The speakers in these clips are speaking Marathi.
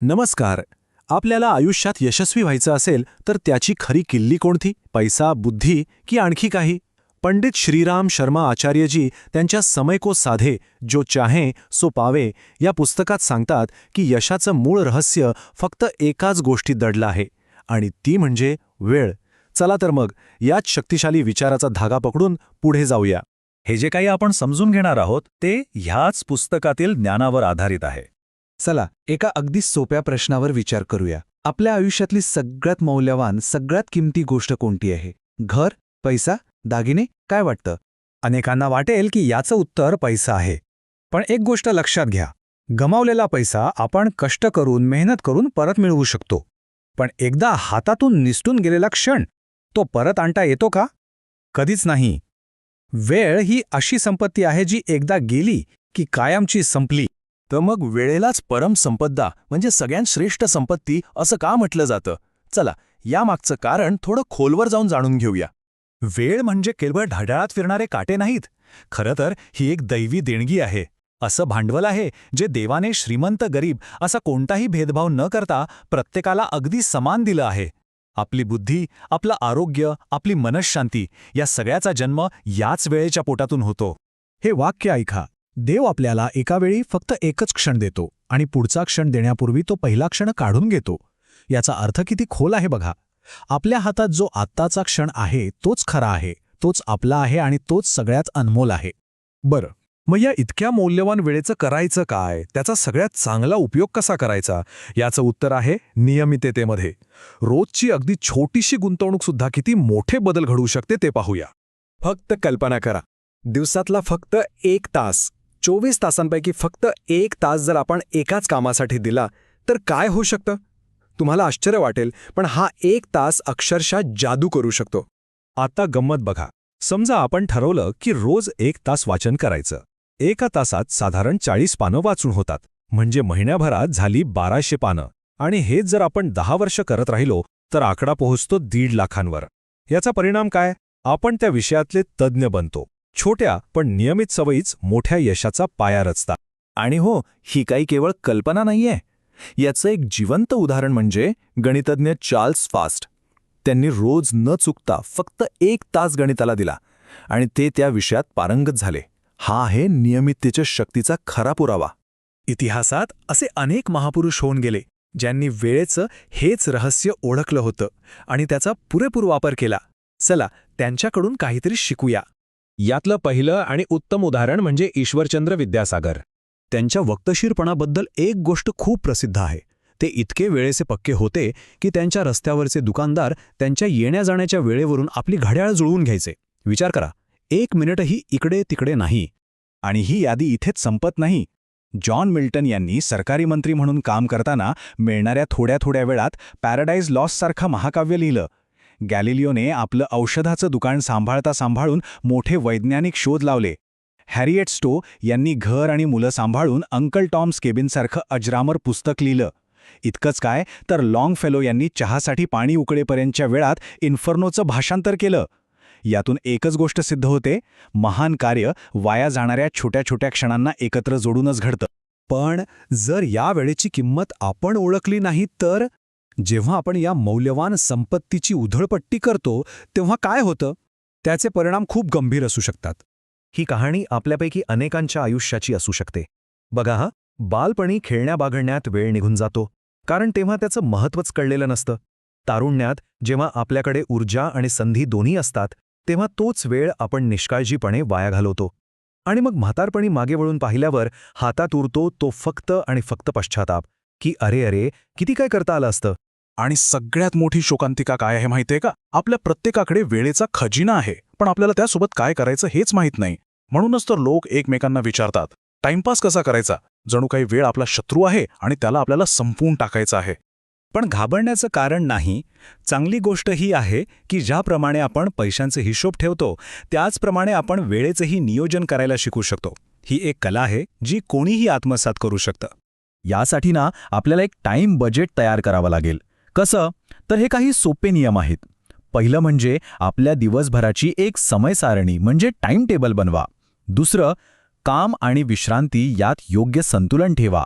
नमस्कार. आपल्याला आयुष्यात यशस्वी व्हायचं असेल तर त्याची खरी किल्ली कोणती? पैसा बुद्धी की आणखी काही? पंडित श्रीराम शर्मा आचार्यजी त्यांच्या समय को साधे जो चाहे सो पावे या पुस्तकात सांगतात की यशाचं मूळ रहस्य फक्त एकाच गोष्टीत दडलं आहे आणि ती म्हणजे वेळ. चला तर मग याच शक्तिशाली विचाराचा धागा पकडून पुढे जाऊया. हे जे काही आपण समजून घेणार आहोत ते ह्याच पुस्तकातील ज्ञानावर आधारित आहे. चला एका अगदी सोप्या प्रश्नावर विचार करूया. आपल्या आयुष्यातली सगळ्यात मौल्यवान सगळ्यात किमती गोष्ट कोणती आहे? घर पैसा दागिने? काय वाटतं? अनेकांना वाटेल की याचं उत्तर पैसा आहे. पण एक गोष्ट लक्षात घ्या. गमावलेला पैसा आपण कष्ट करून मेहनत करून परत मिळवू शकतो. पण एकदा हातातून निसटून गेलेला क्षण तो परत आणता येतो का? कधीच नाही. वेळ ही अशी संपत्ती आहे जी एकदा गेली की कायमची संपली. तर मग वेळेलाच परम संपदा म्हणजे सगळ्यात श्रेष्ठ संपत्ती असं का म्हटलं जातं? चला यामागचं कारण थोडं खोलवर जाऊन जाणून घेऊया. वेळ म्हणजे केवळ ढाढाळात फिरणारे काटे नाहीत. खरं तर ही एक दैवी देणगी आहे. असं भांडवल आहे जे देवाने श्रीमंत गरीब असा कोणताही भेदभाव न करता प्रत्येकाला अगदी समान दिलं आहे. आपली बुद्धी आपलं आरोग्य आपली मनशांती या सगळ्याचा जन्म याच वेळेच्या पोटातून होतो. हे वाक्य ऐका. देव आपल्याला एका वेळी फक्त एकच क्षण देतो आणि पुढचा क्षण देण्यापूर्वी तो पहिला क्षण काढून घेतो. याचा अर्थ किती खोल आहे बघा. आपल्या हातात जो आत्ताचा क्षण आहे तोच खरा आहे तोच आपला आहे आणि तोच सगळ्यात अनमोल आहे. बरं. मग या इतक्या मौल्यवान वेळेचं करायचं काय? त्याचा सगळ्यात चांगला उपयोग कसा करायचा? याचं उत्तर आहे नियमिततेमध्ये. रोजची अगदी छोटीशी गुंतवणूक सुद्धा किती मोठे बदल घडवू शकते ते पाहूया. फक्त कल्पना करा. दिवसातला फक्त एक तास चोवीस तासांपैकी फक्त एक तास जर आपण एकाच कामासाठी दिला तर काय होऊ शकतं? तुम्हाला आश्चर्य वाटेल पण हा एक तास अक्षरशः जादू करू शकतो. आता गंमत बघा. समजा आपण ठरवलं की रोज एक तास वाचन करायचं. एका तासात साधारण चाळीस पानं वाचून होतात. म्हणजे महिन्याभरात झाली बाराशे पानं. आणि हेच जर आपण दहा वर्ष करत राहिलो तर आकडा पोहोचतो दीड लाखांवर. याचा परिणाम काय? आपण त्या विषयातले तज्ज्ञ बनतो. छोट्या पण नियमित सवयीच मोठ्या यशाचा पाया रचतात. आणि हो ही काही केवळ कल्पना नाहीये. याचं एक जिवंत उदाहरण म्हणजे गणितज्ञ चार्ल्स फास्ट. त्यांनी रोज न चुकता फक्त एक तास गणिताला दिला आणि ते त्या विषयात पारंगत झाले. हा आहे नियमिततेच्या शक्तीचा खरा पुरावा. इतिहासात असे अनेक महापुरुष होऊन गेले ज्यांनी वेळेचं हेच रहस्य ओळखलं होतं आणि त्याचा पुरेपूर वापर केला. चला त्यांच्याकडून काहीतरी शिकूया. यातलं पहिलं आणि उत्तम उदाहरण म्हणजे ईश्वरचंद्र विद्यासागर. त्यांच्या वक्तशीरपणाबद्दल एक गोष्ट खूप प्रसिद्ध आहे. ते इतके वेळेचे पक्के होते की त्यांच्या रस्त्यावरचे दुकानदार त्यांच्या येण्या जाण्याच्या वेळेवरून आपली घड्याळ जुळवून घ्यायचे. विचार करा एक मिनिटही इकडे तिकडे नाही. आणि ही यादी इथेच संपत नाही. जॉन मिल्टन यांनी सरकारी मंत्री म्हणून काम करताना मिळणाऱ्या थोड्या थोड्या वेळात पॅराडाईज लॉससारखं महाकाव्य लिहिलं. गॅलिलिओने आपलं औषधाचं दुकान सांभाळता सांभाळून मोठे वैज्ञानिक शोध लावले. हॅरिएट स्टो यांनी घर आणि मुलं सांभाळून अंकल टॉम्स केबिनसारखं अजरामर पुस्तक लिहिलं. इतकंच काय तर लाँग फेलो यांनी चहासाठी पाणी उकळेपर्यंतच्या वेळात इन्फर्नोचं भाषांतर केलं. यातून एकच गोष्ट सिद्ध होते महान कार्य वाया जाणाऱ्या छोट्या छोट्या क्षणांना एकत्र जोडूनच घडतं. पण जर या वेळेची किंमत आपण ओळखली नाही तर जेव्हा आपण या मौल्यवान संपत्तीची उधळपट्टी करतो तेव्हा काय होतं? त्याचे परिणाम खूप गंभीर असू शकतात. ही कहाणी आपल्यापैकी अनेकांच्या आयुष्याची असू शकते. बघा हा बालपणी खेळण्याबागडण्यात वेळ निघून जातो कारण तेव्हा त्याचं महत्त्वच कळलेलं नसतं. तारुण्यात जेव्हा आपल्याकडे ऊर्जा आणि संधी दोन्ही असतात तेव्हा तोच वेळ आपण निष्काळजीपणे वाया घालवतो. आणि मग म्हातारपणी मागे वळून पाहिल्यावर हातात उरतो तो फक्त आणि फक्त पश्चाताप की अरे अरे किती काय करता आलं असतं? आणि सगळ्यात मोठी शोकांतिका काय आहे माहितीये का? आपल्या प्रत्येकाकडे वेळेचा खजिना आहे पण आपल्याला त्यासोबत काय करायचं हेच माहीत नाही. म्हणूनच तर लोक एकमेकांना विचारतात टाइमपास कसा करायचा? जणू काही वेळ आपला शत्रू आहे आणि त्याला आपल्याला संपवून टाकायचा आहे. पण घाबरण्याचं कारण नाही. चांगली गोष्ट ही आहे की ज्याप्रमाणे आपण पैशांचे हिशोब ठेवतो त्याचप्रमाणे आपण वेळेचंही नियोजन करायला शिकू शकतो. ही एक कला आहे जी कोणीही आत्मसात करू शकतं. यासाठी ना आपल्याला एक टाईम बजेट तयार करावं लागेल. कसं? तर हे काही सोपे नियम आहेत. पहिलं म्हणजे आपल्या दिवसभराची एक समयसारणी म्हणजे टाइम टेबल बनवा. दुसरं काम आणि विश्रांती यात योग्य संतुलन ठेवा.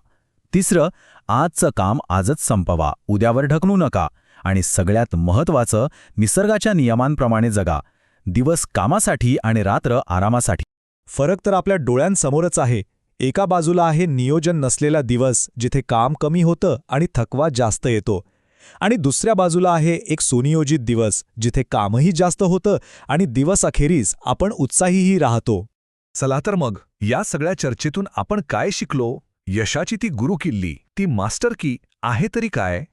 तिसरं आजचं काम आजच संपवा. उद्यावर ढकलू नका. आणि सगळ्यात महत्त्वाचं निसर्गाच्या नियमांप्रमाणे जगा. दिवस कामासाठी आणि रात्र आरामासाठी. फरक तर आपल्या डोळ्यांसमोरच आहे. एका बाजूला आहे नियोजन नसलेला दिवस जिथे काम कमी होतं आणि थकवा जास्त येतो. आणि दुसऱ्या बाजूला आहे एक सुनियोजित दिवस जिथे कामही जास्त होतं आणि दिवस अखेरीस आपण उत्साहीही राहतो. चला तर मग या सगळ्या चर्चेतून आपण काय शिकलो? यशाची ती गुरु किल्ली ती मास्टर की आहे तरी काय?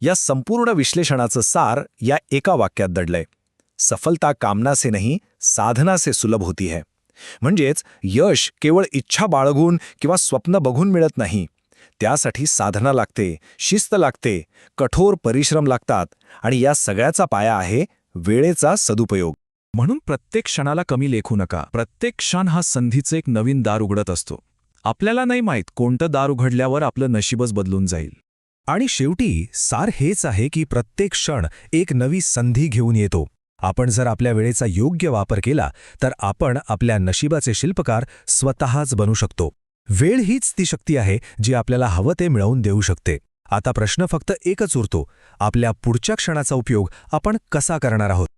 या संपूर्ण विश्लेषणाचं सार या एका वाक्यात दडलंय. सफलता कामना से नहीं साधना से सुलभ होती है. म्हणजेच यश केवळ इच्छा बाळगून किंवा स्वप्न बघून मिळत नाही. त्यासाठी साधना लागते शिस्त लागते कठोर परिश्रम लागतात आणि या सगळ्याचा पाया आहे वेळेचा सदुपयोग. म्हणून प्रत्येक क्षणाला कमी लेखू नका. प्रत्येक क्षण हा संधीचं एक नवीन दार उघडत असतो. आपल्याला नाही माहीत कोणतं दार उघडल्यावर आपलं नशीबच बदलून जाईल. आणि शेवटी सार हेच आहे की प्रत्येक क्षण एक नवी संधी घेऊन येतो. आपण जर आपल्या वेळेचा योग्य वापर केला तर आपण आपल्या नशिबाचे शिल्पकार स्वतःच बनू शकतो. वेळ हीच ती शक्ती आहे जी आपल्याला हवं ते मिळवून देऊ शकते. आता प्रश्न फक्त एकच उरतो. आपल्या पुढच्या क्षणाचा उपयोग आपण कसा करणार आहोत?